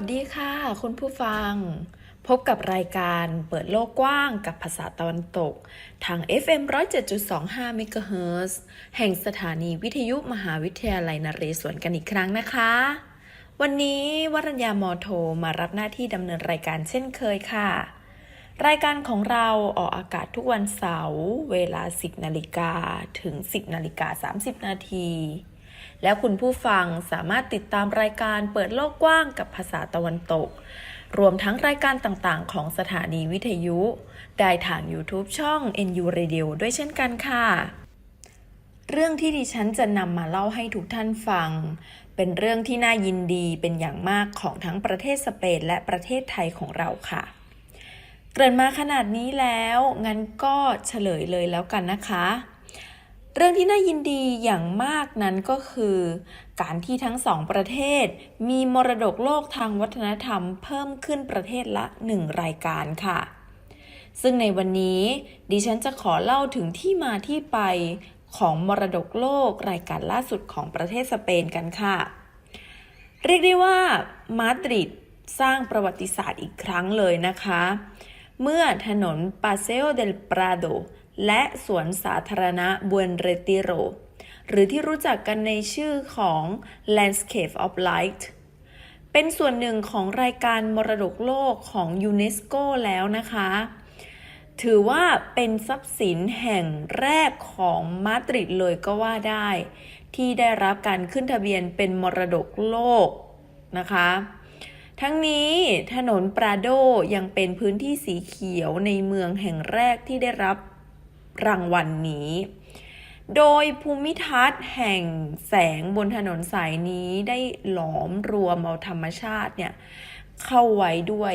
วัสดีค่ะ คุณผู้ฟัง พบกับรายการเปิดโลกกว้างกับภาษาตะวันตก ทาง FM 107.25เมกะเฮิรตซ์แห่งสถานีวิทยุมหาวิทยาลัยนเรศวรกันอีกครั้งนะคะ วันนี้วรัญญามอโทมารับหน้าที่ดำเนินรายการเช่นเคยค่ะ รายการของเราออกอากาศทุกวันเสาร์เวลา 10นาฬิกาถึง 10นาฬิกา30นาที แล้วคุณผู้ฟังสามารถติดตามรายการเปิดโลกกว้างกับภาษาตะวันตก รวมทั้งรายการต่างๆ ของสถานีวิทยุ ได้ทาง YouTube ช่อง NU Radio ด้วยเช่นกันค่ะ เรื่องที่ดิฉันจะนำมาเล่าให้ทุกท่านฟัง เป็นเรื่องที่น่ายินดีเป็นอย่างมากของทั้งประเทศสเปนและประเทศไทยของเราค่ะเกริ่นมาขนาดนี้แล้ว งั้นก็เฉลยเลยแล้วกันนะคะ เรื่องที่น่ายินดีอย่างมากนั้นก็คือ การที่ทั้งสองประเทศ มีมรดกโลกทางวัฒนธรรมเพิ่มขึ้นประเทศละหนึ่งรายการค่ะ ซึ่งในวันนี้ดิฉันจะขอเล่าถึงที่มาที่ไปของมรดกโลกรายการล่าสุดของประเทศสเปนกันค่ะ เรียกได้ว่ามาดริดสร้างประวัติศาสตร์อีกครั้งเลยนะคะ เมื่อถนน Paseo del Prado และสวนสาธารณะ Buen Retiro หรือที่รู้จักกันในชื่อของ Landscape of Light เป็นส่วนหนึ่งของรายการมรดกโลกของยูเนสโกแล้วนะคะ ถือว่าเป็นทรัพย์สินแห่งแรกของมาดริดเลยก็ว่าได้ ที่ได้รับการขึ้นทะเบียนเป็นมรดกโลกนะคะทั้งนี้ถนนปราโดยังเป็นพื้นที่สีเขียวในเมืองแห่งแรกที่ได้รับ รางวัลนนี้ โดยภูมิทัศน์แห่งแสงบนถนนสายนี้ได้หลอมรวมเอาธรรมชาติเนี่ยเข้าไว้ด้วย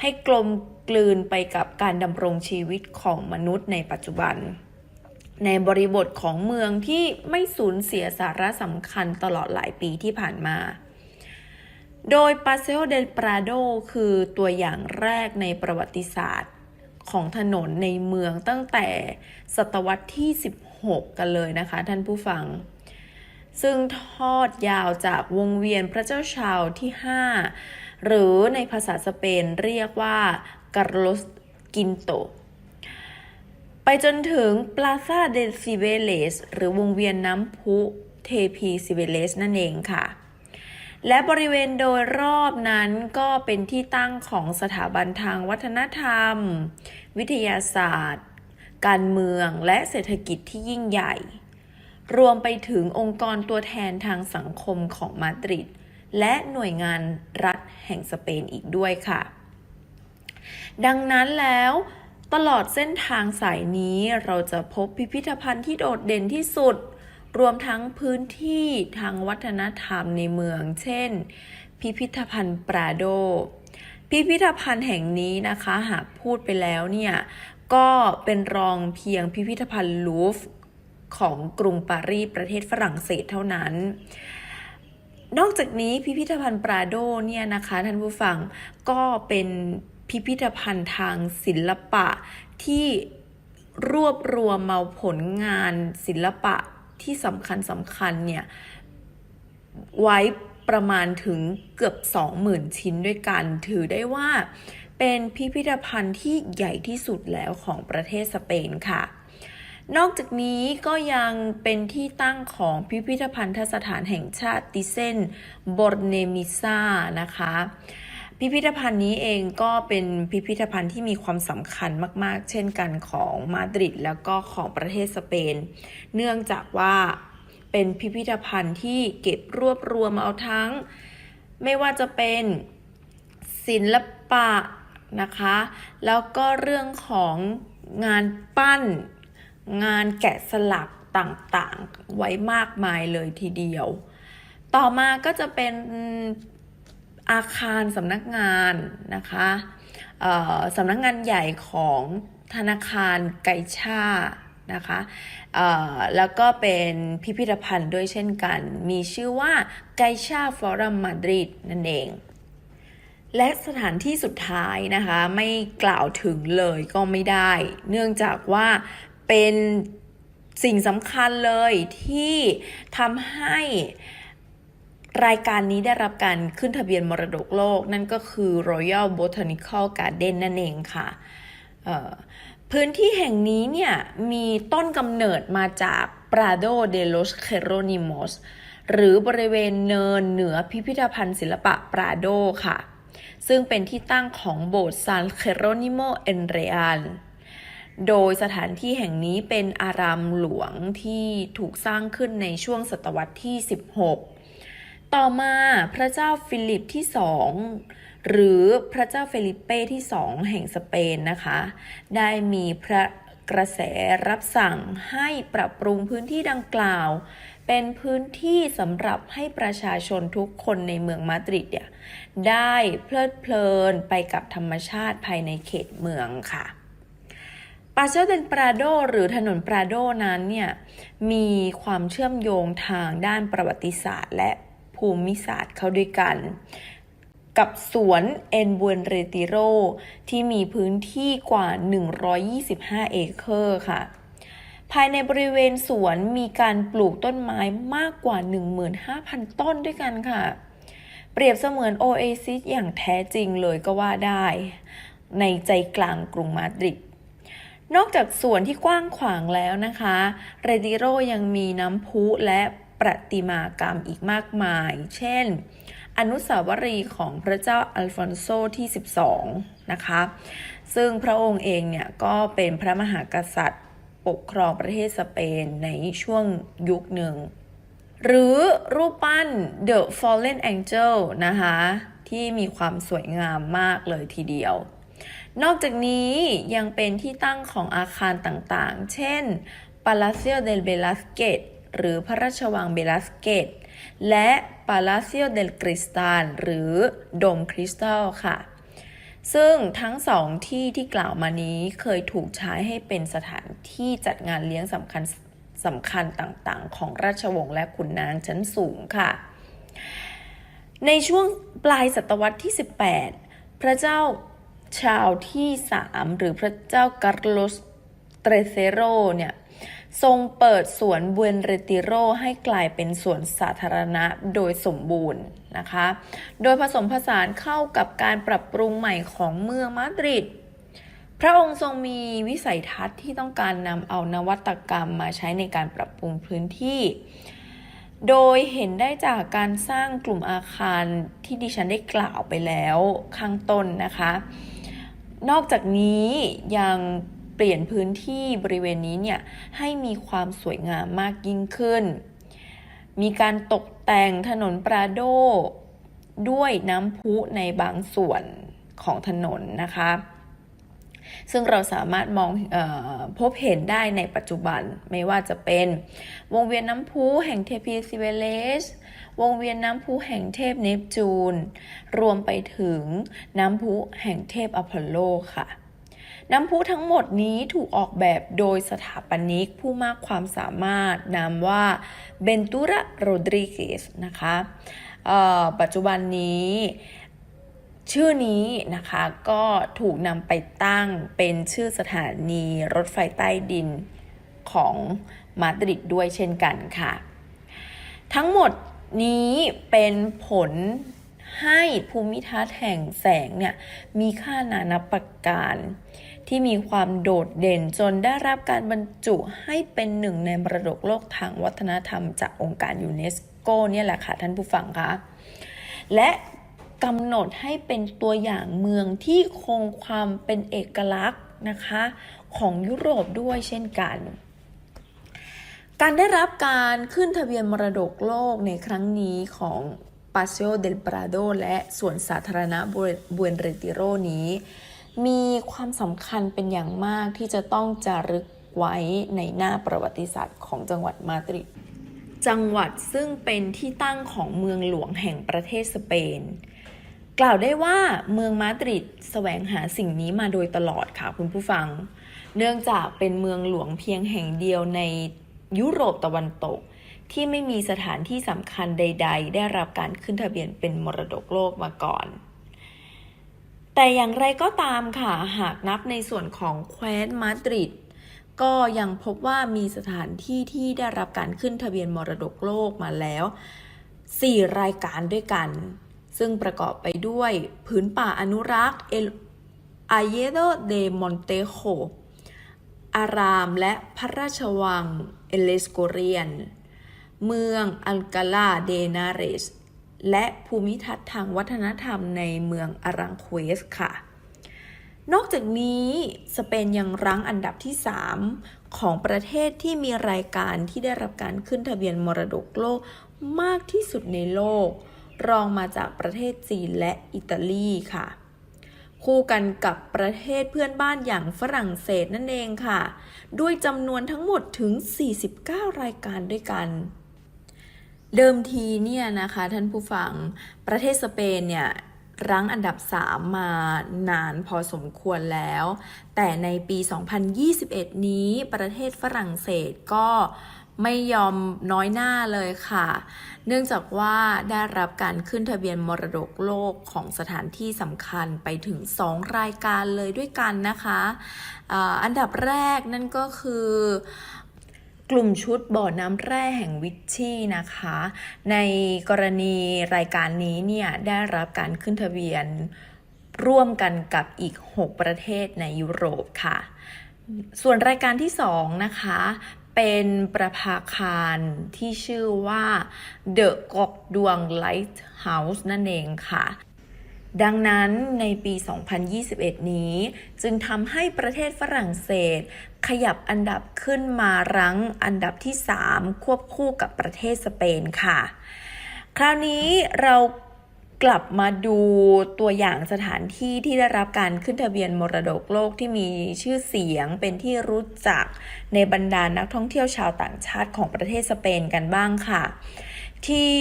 ให้กลมกลืนไปกับการดำรงชีวิตของมนุษย์ในปัจจุบัน ในบริบทของเมืองที่ไม่สูญเสียสาระสำคัญตลอดหลายปีที่ผ่านมาโดย Paseo del Prado คือตัวอย่างแรกในประวัติศาสตร์ ของถนนในเมืองตั้งแต่ศตวรรษที่ 16 กันเลยนะคะ ท่านผู้ฟัง ซึ่งทอดยาวจากวงเวียนพระเจ้าชาวที่ 5 หรือในภาษาสเปนเรียกว่า Carlos Quinto ไปจนถึง Plaza de Cibeles หรือวงเวียนน้ำพุเทพีซิเบเลสนั่นเองค่ะ และบริเวณโดยรอบนั้นก็เป็นที่ตั้งของสถาบันทางวัฒนธรรม วิทยาศาสตร์ การเมืองและเศรษฐกิจที่ยิ่งใหญ่ รวมไปถึงองค์กรตัวแทนทางสังคมของมาดริดและหน่วยงานรัฐแห่งสเปนอีกด้วยค่ะ ดังนั้นแล้วตลอดเส้นทางสายนี้เราจะพบพิพิธภัณฑ์ที่โดดเด่นที่สุด รวมทั้งพื้นที่ทางวัฒนธรรมในเมือง เช่น พิพิธภัณฑ์ปราโด พิพิธภัณฑ์แห่งนี้นะคะหากพูดไปแล้วเนี่ย ก็เป็นรองเพียงพิพิธภัณฑ์ลูฟของกรุงปารีสประเทศฝรั่งเศสเท่านั้นนอกจากนี้พิพิธภัณฑ์ปราโดเนี่ยนะคะท่านผู้ฟังก็เป็นพิพิธภัณฑ์ทางศิลปะที่รวบรวมเอาผลงานศิลปะ ที่สำคัญสำคัญเนี่ยไว้ประมาณถึงเกือบ 20,000 ชิ้นด้วยกัน ถือได้ว่าเป็นพิพิธภัณฑ์ที่ใหญ่ที่สุดแล้วของประเทศสเปนค่ะ นอกจากนี้ก็ยังเป็นที่ตั้งของพิพิธภัณฑสถานแห่งชาติติเซนบอร์เนมิซานะคะ พิพิธภัณฑ์นี้เองก็เป็นพิพิธภัณฑ์ที่มีความสำคัญมาก ๆ เช่นกันของมาดริดแล้วก็ของประเทศสเปน เนื่องจากว่าเป็นพิพิธภัณฑ์ที่เก็บรวบรวมเอาทั้ง ไม่ว่าจะเป็นศิลปะนะคะ แล้วก็เรื่องของงานปั้น งานแกะสลักต่างๆ ไว้มากมายเลยทีเดียว ต่อมาก็จะเป็น อาคารสำนักงานนะคะสำนักงานใหญ่ของธนาคารไกชานะคะแล้วก็เป็นพิพิธภัณฑ์ด้วยเช่นกัน มีชื่อว่าไกชาฟอรัมมาดริดนั่นเอง และสถานที่สุดท้ายนะคะไม่กล่าวถึงเลยก็ไม่ได้ เนื่องจากว่าเป็นสิ่งสำคัญเลยที่ทำให้ รายการนี้ได้รับการขึ้นทะเบียนมรดกโลก นั่นก็คือ Royal Botanical Garden นั่นเองค่ะพื้นที่แห่งนี้เนี่ย มีต้นกำเนิดมาจาก Prado de los Jerónimos หรือบริเวณเนินเหนือพิพิธภัณฑ์ศิลปะปราโดค่ะ ซึ่งเป็นที่ตั้งของโบสถ์ซานเคโรนิโมเอนเรอัลโดยสถานที่แห่งนี้เป็นอารามหลวงที่ถูกสร้างขึ้นในช่วงศตวรรษที่ 16 ต่อมาพระเจ้าฟิลิปที่สองหรือพระเจ้าเฟลิเป้ที่สองแห่งสเปนนะคะ ได้มีพระกระแสรับสั่งให้ปรับปรุงพื้นที่ดังกล่าว เป็นพื้นที่สำหรับให้ประชาชนทุกคนในเมืองมาดริดเนี่ยได้เพลิดเพลินไปกับธรรมชาติภายในเขตเมืองค่ะปาเชเดนปราโดหรือถนนปราโดนั้นเนี่ยมีความเชื่อมโยงทางด้านประวัติศาสตร์ และ ภูมิศาสตร์เข้าด้วยกัน กับสวนเอ็นบวนเรติโรที่มีพื้นที่กว่า 125 เอเคอร์ค่ะ ภายในบริเวณสวนมีการปลูกต้นไม้มากกว่า 15,000 ต้นด้วยกันค่ะ เปรียบเสมือนโอเอซิสอย่างแท้จริงเลยก็ว่าได้ ในใจกลางกรุงมาดริดนอกจากสวนที่กว้างขวางแล้วนะคะ เรดิโรยังมีน้ำพุและ ประติมากรรมอีกมากมาย เช่น อนุสาวรีย์ของพระเจ้าอัลฟอนโซที่ 12 นะคะ ซึ่งพระองค์เองเนี่ยก็เป็นพระมหากษัตริย์ปกครองประเทศสเปนในช่วงยุคหนึ่ง หรือรูปปั้น The Fallen Angel นะคะ ที่มีความสวยงามมากเลยทีเดียว นอกจากนี้ยังเป็นที่ตั้งของอาคารต่างๆ เช่น Palacio del Velasquez หรือพระราชวังเบลัสเกต และ Palacio del Cristal หรือโดมคริสตัลค่ะ ซึ่งทั้งสองที่ที่กล่าวมานี้เคยถูกใช้ให้เป็นสถานที่จัดงานเลี้ยงสำคัญสำคัญต่างๆ ของราชวงศ์และขุนนางชั้นสูงค่ะ ในช่วงปลายศตวรรษที่ 18 พระเจ้าชาวที่ 3 หรือพระเจ้าการโลสเตรเซโรเนี่ย ทรงเปิดสวนเบวนเรติโรให้กลายเป็นสวนสาธารณะโดยสมบูรณ์นะคะ โดยผสมผสานเข้ากับการปรับปรุงใหม่ของเมืองมาดริด พระองค์ทรงมีวิสัยทัศน์ที่ต้องการนำเอานวัตกรรมมาใช้ในการปรับปรุงพื้นที่ โดยเห็นได้จากการสร้างกลุ่มอาคารที่ดิฉันได้กล่าวไปแล้วข้างต้นนะคะ นอกจากนี้ยัง เปลี่ยนพื้นที่บริเวณนี้เนี่ยให้มีความสวยงามมากยิ่งขึ้น มีการตกแต่งถนนปราโดด้วยน้ำพุในบางส่วนของถนนนะคะ ซึ่งเราสามารถมองออพบเห็นได้ในปัจจุบันไม่ว่าจะเป็นวงเวียนน้ำพุแห่งเทพีซิเวเลสวงเวียนน้ำพุแห่งเทพเนปจูน รวมไปถึงน้ำพุแห่งเทพอพอลโลค่ะ น้ำพุทั้งหมดนี้ถูกออกแบบโดยสถาปนิกผู้มากความสามารถนามว่าเบนตูระโรดริเกสนะคะปัจจุบันนี้ชื่อนี้นะคะก็ถูกนำไปตั้งเป็นชื่อสถานีรถไฟใต้ดินของมาดริดด้วยเช่นกันค่ะ ทั้งหมดนี้เป็นผลให้ภูมิทัศน์แห่งแสงเนี่ยมีค่านานับประการ ที่มีความโดดเด่นจนได้รับการบรรจุให้เป็นหนึ่งในมรดกโลกทางวัฒนธรรมจากองค์การยูเนสโกเนี่ยแหละค่ะท่านผู้ฟังคะและกำหนดให้เป็นตัวอย่างเมืองที่คงความเป็นเอกลักษณ์นะคะของยุโรปด้วยเช่นกัน การได้รับการขึ้นทะเบียนมรดกโลกในครั้งนี้ของปา s โ o เดลปราโดและสวนสาธารณะบวนเรติโรนี้ มีความสำคัญเป็นอย่างมากที่จะต้องจารึกไว้ในหน้าประวัติศาสตร์ของจังหวัดมาดริด จังหวัดซึ่งเป็นที่ตั้งของเมืองหลวงแห่งประเทศสเปน กล่าวได้ว่าเมืองมาดริดแสวงหาสิ่งนี้มาโดยตลอดค่ะคุณผู้ฟัง เนื่องจากเป็นเมืองหลวงเพียงแห่งเดียวในยุโรปตะวันตก ที่ไม่มีสถานที่สำคัญใด ๆ ได้รับการขึ้นทะเบียนเป็นมรดกโลกมาก่อน แต่อย่างไรก็ตามค่ะ หากนับในส่วนของแคว้นมาดริดก็ยังพบว่ามีสถานที่ที่ได้รับการขึ้นทะเบียนมรดกโลกมาแล้ว 4 รายการด้วยกัน ซึ่งประกอบไปด้วยผืนป่าอนุรักษ์เอลอาเยโดเดมอนเตโอารามและพระราชวังเอเลสโกเรียน เมืองอัลกาลาเดนาเรส และภูมิทัศน์ทางวัฒนธรรมในเมืองอารังเควสค่ะ นอกจากนี้สเปนยังรั้งอันดับที่ 3 ของประเทศที่มีรายการที่ได้รับการขึ้นทะเบียนมรดกโลกมากที่สุดในโลก รองมาจากประเทศจีนและอิตาลีค่ะ คู่กันกับประเทศเพื่อนบ้านอย่างฝรั่งเศสนั่นเองค่ะ ด้วยจำนวนทั้งหมดถึง 49 รายการด้วยกัน เดิมทีเนี่ยนะคะท่านผู้ฟังประเทศสเปนเนี่ยรั้งอันดับ 3 มานานพอสมควรแล้ว แต่ในปี 2021 นี้ประเทศฝรั่งเศสก็ไม่ยอมน้อยหน้าเลยค่ะ เนื่องจากว่าได้รับการขึ้นทะเบียนมรดกโลกของสถานที่สำคัญไปถึง 2 รายการเลยด้วยกันนะคะอาอันดับแรกนั่นก็คือ กลุ่มชุดบ่อน้ำแร่แห่งวิชชี่นะคะ ในกรณีรายการนี้เนี่ยได้รับการขึ้นทะเบียนร่วมกันกับอีก 6 ประเทศในยุโรปค่ะ ส่วนรายการที่ 2 นะคะ เป็นประภาคารที่ชื่อว่า The กอกดวง Lighthouse นั่นเองค่ะ ดังนั้นในปี 2021 นี้ จึงทำให้ประเทศฝรั่งเศส ขยับอันดับขึ้นมารั้งอันดับที่ 3 ควบคู่กับประเทศสเปนค่ะ คราวนี้เรากลับมาดูตัวอย่างสถานที่ที่ได้รับการขึ้นทะเบียนมรดกโลกที่มีชื่อเสียงเป็นที่รู้จักในบรรดานักท่องเที่ยวชาวต่างชาติของประเทศสเปนกันบ้างค่ะ ที่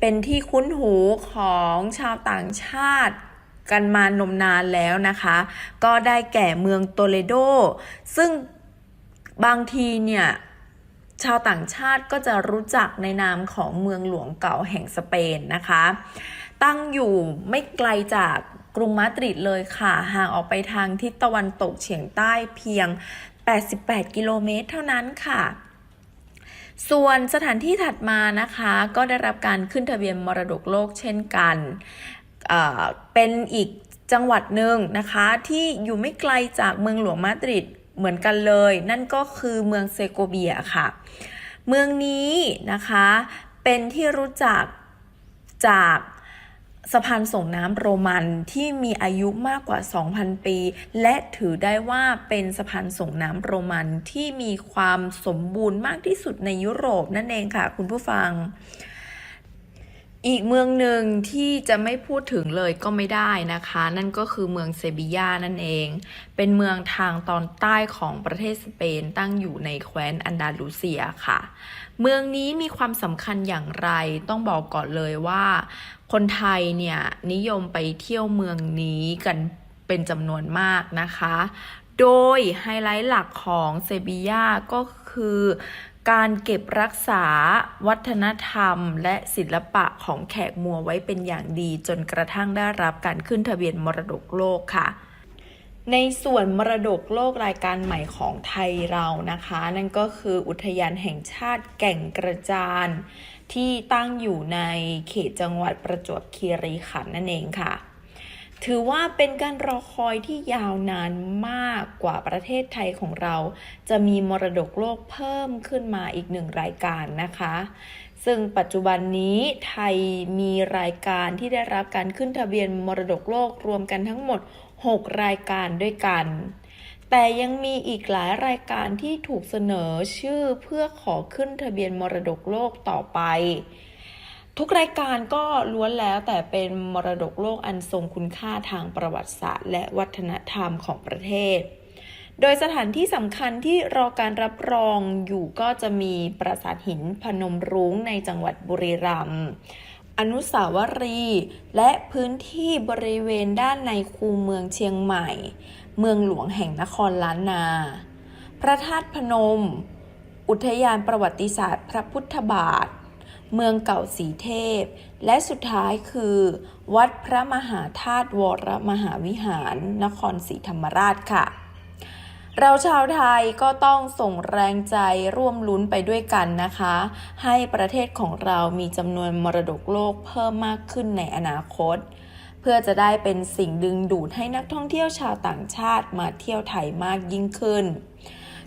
เป็นที่คุ้นหูของชาวต่างชาติกันมานมนานแล้วนะคะ ก็ได้แก่เมืองโตเลโด ซึ่งบางทีเนี่ยชาวต่างชาติก็จะรู้จักในนามของเมืองหลวงเก่าแห่งสเปนนะคะ ตั้งอยู่ไม่ไกลจากกรุงมาดริดเลยค่ะ ห่างออกไปทางทิศตะวันตกเฉียงใต้เพียง 88 กิโลเมตรเท่านั้นค่ะ ส่วนสถานที่ถัดมานะคะ ก็ได้รับการขึ้นทะเบียนมรดกโลกเช่นกันเเป็นอีกจังหวัดหนึ่งนะคะ ที่อยู่ไม่ไกลจากเมืองหลวงมาดริดเหมือนกันเลย นั่นก็คือเมืองเซโกเบียค่ะ เมืองนี้นะคะเป็นที่รู้จักจาก สะพานส่งน้ำโรมันที่มีอายุมากกว่า 2,000 ปี และถือได้ว่าเป็นสะพานส่งน้ำโรมันที่มีความสมบูรณ์มากที่สุดในยุโรปนั่นเองค่ะคุณผู้ฟัง อีกเมืองหนึ่งที่จะไม่พูดถึงเลยก็ไม่ได้นะคะ นั่นก็คือเมืองเซบียานั่นเอง เป็นเมืองทางตอนใต้ของประเทศสเปนตั้งอยู่ในแคว้นอันดาลูเซียค่ะ เมืองนี้มีความสำคัญอย่างไรต้องบอกก่อนเลยว่า คนไทยเนี่ยนิยมไปเที่ยวเมืองนี้กันเป็นจำนวนมากนะคะ โดยไฮไลท์หลักของเซบียาก็คือ การเก็บรักษาวัฒนธรรม และศิลปะของแขกมัวไว้เป็นอย่างดีจนกระทั่งได้รับการขึ้นทะเบียนมรดกโลกค่ะ ในส่วนมรดกโลกรายการใหม่ของไทยเรานะคะ นั่นก็คืออุทยานแห่งชาติแก่งกระจานที่ตั้งอยู่ในเขตจังหวัดประจวบคีรีขันธ์นั่นเองค่ะ ถือว่าเป็นการรอคอยที่ยาวนานมากกว่าประเทศไทยของเรา จะมีมรดกโลกเพิ่มขึ้นมาอีกหนึ่งรายการนะคะ ซึ่งปัจจุบันนี้ไทยมีรายการที่ได้รับการขึ้นทะเบียนมรดกโลกรวมกันทั้งหมด 6 รายการด้วยกัน แต่ยังมีอีกหลายรายการที่ถูกเสนอชื่อเพื่อขอขึ้นทะเบียนมรดกโลกต่อไป ทุกรายการก็ล้วนแล้วแต่เป็นมรดกโลกอันทรงคุณค่าทางประวัติศาสตร์ และวัฒนธรรมของประเทศ โดยสถานที่สำคัญที่รอการรับรองอยู่ก็จะมีปราสาทหินพนมรุ้งในจังหวัดบุรีรัมย์อนุสาวรีย์และพื้นที่บริเวณด้านในคูเมืองเชียงใหม่ เมืองหลวงแห่งนครล้านนา พระธาตุพนม อุทยานประวัติศาสตร์ พระพุทธบาท เมืองเก่าสีเทพ และสุดท้ายคือ วัดพระมหาธาตุวรมหาวิหาร นครศรีธรรมราชค่ะ เราชาวไทยก็ต้องส่งแรงใจร่วมลุ้นไปด้วยกันนะคะ ให้ประเทศของเรามีจำนวนมรดกโลกเพิ่มมากขึ้นในอนาคต เพื่อจะได้เป็นสิ่งดึงดูดให้นักท่องเที่ยวชาวต่างชาติมาเที่ยวไทยมากยิ่งขึ้น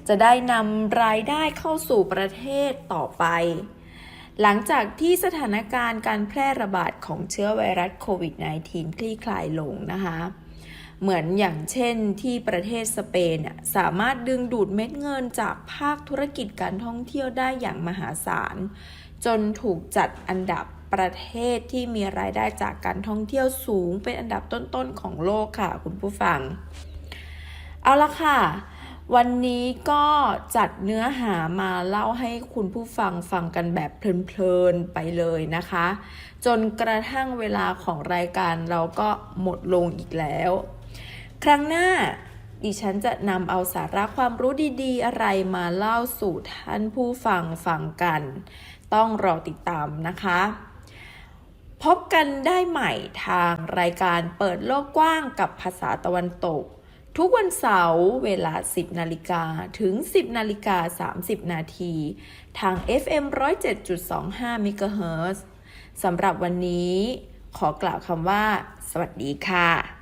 จะได้นำรายได้เข้าสู่ประเทศต่อไป หลังจากที่สถานการณ์การแพร่ระบาดของเชื้อไวรัสโควิด -19 คลี่คลายลงนะคะ เหมือนอย่างเช่นที่ประเทศสเปนสามารถดึงดูดเม็ดเงินจากภาคธุรกิจการท่องเที่ยวได้อย่างมหาศาล จนถูกจัดอันดับประเทศที่มีรายได้จากการท่องเที่ยวสูงเป็นอันดับต้นๆของโลกค่ะคุณผู้ฟัง เอาละค่ะ วันนี้ก็จัดเนื้อหามาเล่าให้คุณผู้ฟังฟังกันแบบเพลินๆไปเลยนะคะ จนกระทั่งเวลาของรายการเราก็หมดลงอีกแล้ว ครั้งหน้าดิฉันจะนำเอาสาระความรู้ดีๆ อะไรมาเล่าสู่ท่านผู้ฟังฟังกัน ต้องรอติดตามนะคะ พบกันได้ใหม่ทางรายการเปิดโลกกว้างกับภาษาตะวันตก ทุกวันเสาร์เวลา 10 นาฬิกาถึง 10 นาฬิกา 30 นาที ทาง FM 107.25 MHz สำหรับวันนี้ขอกล่าวคำว่า สวัสดีค่ะ